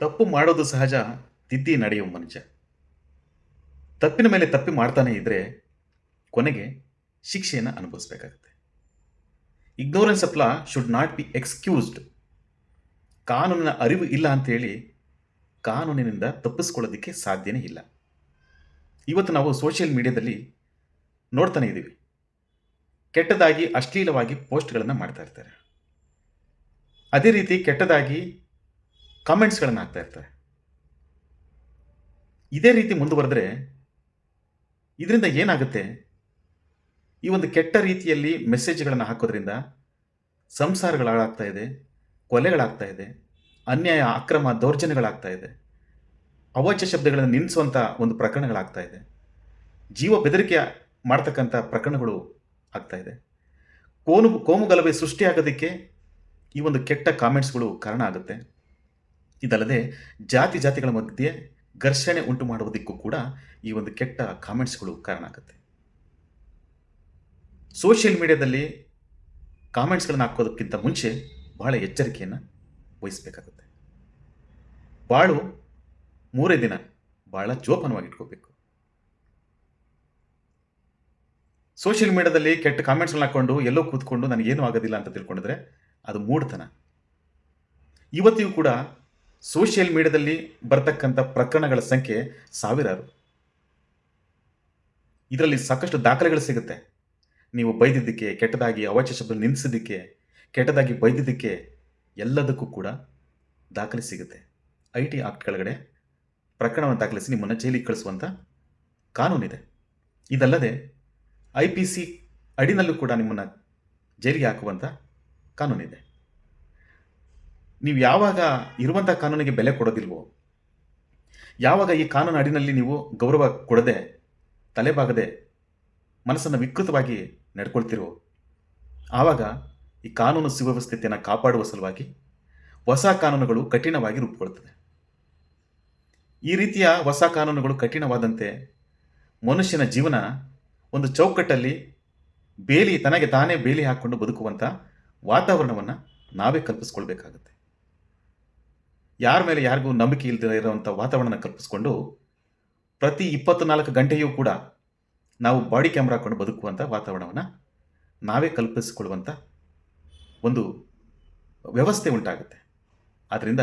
ತಪ್ಪು ಮಾಡೋದು ಸಹಜ, ತಿದ್ದಿ ನಡೆಯುವ ಮನುಷ್ಯ. ತಪ್ಪಿನ ಮೇಲೆ ತಪ್ಪಿ ಮಾಡ್ತಾನೆ ಇದ್ರೆ ಕೊನೆಗೆ ಶಿಕ್ಷೆಯನ್ನು ಅನುಭವಿಸಬೇಕಾಗುತ್ತೆ. Ignorance of law should not be excused ಕಾನೂನಿನ ಅರಿವು ಇಲ್ಲ ಅಂತೇಳಿ ಕಾನೂನಿನಿಂದ ತಪ್ಪಿಸ್ಕೊಳ್ಳೋದಕ್ಕೆ ಸಾಧ್ಯನೇ ಇಲ್ಲ. ಇವತ್ತು ನಾವು ಸೋಷಿಯಲ್ ಮೀಡಿಯಾದಲ್ಲಿ ನೋಡ್ತಾನೆ ಇದ್ದೀವಿ. ಕೆಟ್ಟದಾಗಿ, ಅಶ್ಲೀಲವಾಗಿ ಪೋಸ್ಟ್ಗಳನ್ನು ಮಾಡ್ತಾ ಇರ್ತಾರೆ. ಅದೇ ರೀತಿ ಕೆಟ್ಟದಾಗಿ ಕಾಮೆಂಟ್ಸ್ಗಳನ್ನು ಹಾಕ್ತಾ ಇರ್ತಾರೆ. ಇದೇ ರೀತಿ ಮುಂದುವರೆದ್ರೆ ಇದರಿಂದ ಏನಾಗುತ್ತೆ? ಈ ಒಂದು ಕೆಟ್ಟ ರೀತಿಯಲ್ಲಿ ಮೆಸೇಜ್ಗಳನ್ನು ಹಾಕೋದ್ರಿಂದ ಸಂಸಾರಗಳಾಗ್ತಾ ಇದೆ, ಕೊಲೆಗಳಾಗ್ತಾ ಇದೆ, ಅನ್ಯಾಯ, ಅಕ್ರಮ, ದೌರ್ಜನ್ಯಗಳಾಗ್ತಾ ಇದೆ, ಅವಾಚ್ಯ ಶಬ್ದಗಳನ್ನು ನಿಲ್ಲಿಸುವಂಥ ಒಂದು ಪ್ರಕರಣಗಳಾಗ್ತಾ ಇದೆ, ಜೀವ ಬೆದರಿಕೆ ಮಾಡ್ತಕ್ಕಂಥ ಪ್ರಕರಣಗಳು ಆಗ್ತಾ ಇದೆ. ಕೋನು, ಕೋಮುಗಲಭೆ ಸೃಷ್ಟಿಯಾಗೋದಕ್ಕೆ ಈ ಒಂದು ಕೆಟ್ಟ ಕಾಮೆಂಟ್ಸ್ಗಳು ಕಾರಣ ಆಗುತ್ತೆ. ಇದಲ್ಲದೆ ಜಾತಿ ಜಾತಿಗಳ ಮಧ್ಯೆ ಘರ್ಷಣೆ ಉಂಟು ಮಾಡುವುದಕ್ಕೂ ಕೂಡ ಈ ಒಂದು ಕೆಟ್ಟ ಕಾಮೆಂಟ್ಸ್ಗಳು ಕಾರಣ ಆಗುತ್ತೆ. ಸೋಷಿಯಲ್ ಮೀಡಿಯಾದಲ್ಲಿ ಕಾಮೆಂಟ್ಸ್ಗಳನ್ನು ಹಾಕೋದಕ್ಕಿಂತ ಮುಂಚೆ ಬಹಳ ಎಚ್ಚರಿಕೆಯನ್ನು ವಹಿಸಬೇಕಾಗುತ್ತೆ. ಬಾಳು ಮೂರೇ ದಿನ ಬಹಳ ಜೋಪಾನವಾಗಿಟ್ಕೋಬೇಕು. ಸೋಷಿಯಲ್ ಮೀಡಿಯಾದಲ್ಲಿ ಕೆಟ್ಟ ಕಾಮೆಂಟ್ಸ್ಗಳನ್ನ ಹಾಕೊಂಡು ಎಲ್ಲೋ ಕೂತ್ಕೊಂಡು ನನಗೇನು ಆಗೋದಿಲ್ಲ ಅಂತ ತಿಳ್ಕೊಂಡಿದ್ರೆ ಅದು ಮೂಡ್ತನ ಇವತ್ತಿಗೂ ಕೂಡ ಸೋಷಿಯಲ್ ಮೀಡಿಯಾದಲ್ಲಿ ಬರ್ತಕ್ಕಂಥ ಪ್ರಕರಣಗಳ ಸಂಖ್ಯೆ ಸಾವಿರಾರು. ಇದರಲ್ಲಿ ಸಾಕಷ್ಟು ದಾಖಲೆಗಳು ಸಿಗುತ್ತೆ. ನೀವು ಬೈದಿದ್ದಕ್ಕೆ, ಕೆಟ್ಟದಾಗಿ ಅವಾಚ್ಯ ಶಬ್ದ ನಿಲ್ಲಿಸಿದ್ದಕ್ಕೆ ಕೆಟ್ಟದಾಗಿ ಬೈದಿದ್ದಕ್ಕೆ ಎಲ್ಲದಕ್ಕೂ ಕೂಡ ದಾಖಲೆ ಸಿಗುತ್ತೆ. ಐ ಟಿ ಆಕ್ಟ್ ಕೆಳಗಡೆ ಪ್ರಕರಣವನ್ನು ದಾಖಲಿಸಿ ನಿಮ್ಮನ್ನು ಜೈಲಿಗೆ ಕಳಿಸುವಂಥ ಕಾನೂನಿದೆ. ಇದಲ್ಲದೆ ಐ ಪಿ ಸಿ ಅಡಿನಲ್ಲೂ ಕೂಡ ನಿಮ್ಮನ್ನು ಜೈಲಿಗೆ ಹಾಕುವಂಥ ಕಾನೂನಿದೆ. ನೀವು ಯಾವಾಗ ಇರುವಂಥ ಕಾನೂನಿಗೆ ಬೆಲೆ ಕೊಡೋದಿಲ್ವೋ, ಯಾವಾಗ ಈ ಕಾನೂನು ಅಡಿನಲ್ಲಿ ನೀವು ಗೌರವ ಕೊಡದೆ, ತಲೆಬಾಗದೆ, ಮನಸ್ಸನ್ನು ವಿಕೃತವಾಗಿ ನಡ್ಕೊಳ್ತಿರೋ, ಆವಾಗ ಈ ಕಾನೂನು ಸುವ್ಯವಸ್ಥೆಯನ್ನು ಕಾಪಾಡುವ ಸಲುವಾಗಿ ಹೊಸ ಕಾನೂನುಗಳು ಕಠಿಣವಾಗಿ ರೂಪುಗೊಳ್ಳುತ್ತದೆ ಈ ರೀತಿಯ ಹೊಸ ಕಾನೂನುಗಳು ಕಠಿಣವಾದಂತೆ ಮನುಷ್ಯನ ಜೀವನ ಒಂದು ಚೌಕಟ್ಟಲ್ಲಿ ಬೇಲಿ, ತನಗೆ ತಾನೇ ಬೇಲಿ ಹಾಕ್ಕೊಂಡು ಬದುಕುವಂಥ ವಾತಾವರಣವನ್ನು ನಾವೇ ಕಲ್ಪಿಸ್ಕೊಳ್ಬೇಕಾಗುತ್ತೆ. ಯಾರ ಮೇಲೆ ಯಾರಿಗೂ ನಂಬಿಕೆ ಇಲ್ಲದೆ ಇರುವಂಥ ವಾತಾವರಣ ಕಲ್ಪಿಸ್ಕೊಂಡು ಪ್ರತಿ ಇಪ್ಪತ್ನಾಲ್ಕು ಗಂಟೆಯೂ ಕೂಡ ನಾವು ಬಾಡಿ ಕ್ಯಾಮ್ರಾ ಹಾಕೊಂಡು ಬದುಕುವಂಥ ವಾತಾವರಣವನ್ನು ನಾವೇ ಕಲ್ಪಿಸಿಕೊಳ್ಳುವಂಥ ಒಂದು ವ್ಯವಸ್ಥೆ ಉಂಟಾಗುತ್ತೆ. ಆದ್ದರಿಂದ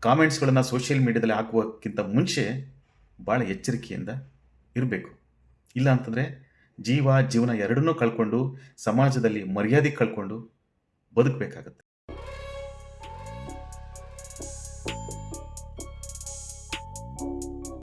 ಕಾಮೆಂಟ್ಸ್ಗಳನ್ನು ಸೋಷಿಯಲ್ ಮೀಡಿಯಾದಲ್ಲಿ ಹಾಕುವಕ್ಕಿಂತ ಮುಂಚೆ ಭಾಳ ಎಚ್ಚರಿಕೆಯಿಂದ ಇರಬೇಕು. ಇಲ್ಲ ಅಂತಂದರೆ ಜೀವ, ಜೀವನ ಎರಡನ್ನೂ ಕಳ್ಕೊಂಡು, ಸಮಾಜದಲ್ಲಿ ಮರ್ಯಾದೆ ಕಳ್ಕೊಂಡು ಬದುಕಬೇಕಾಗತ್ತೆ.